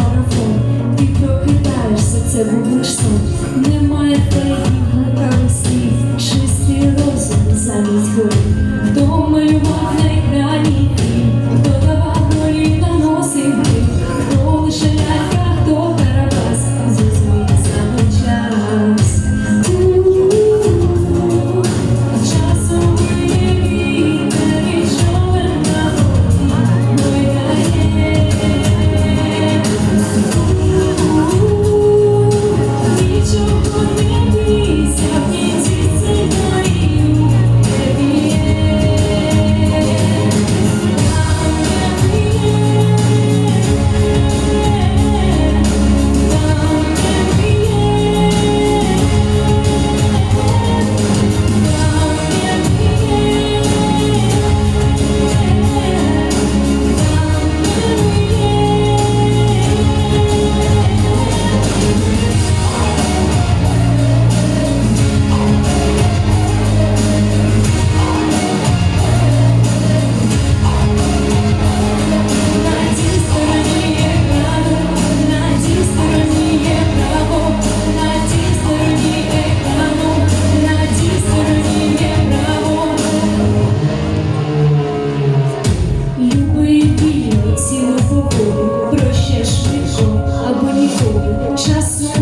марафон, ти прокидаєшся, це був лиш сон. Немає фейків, лукавих слів, чистий розум замість гори. Хто малював на екрані? yeah.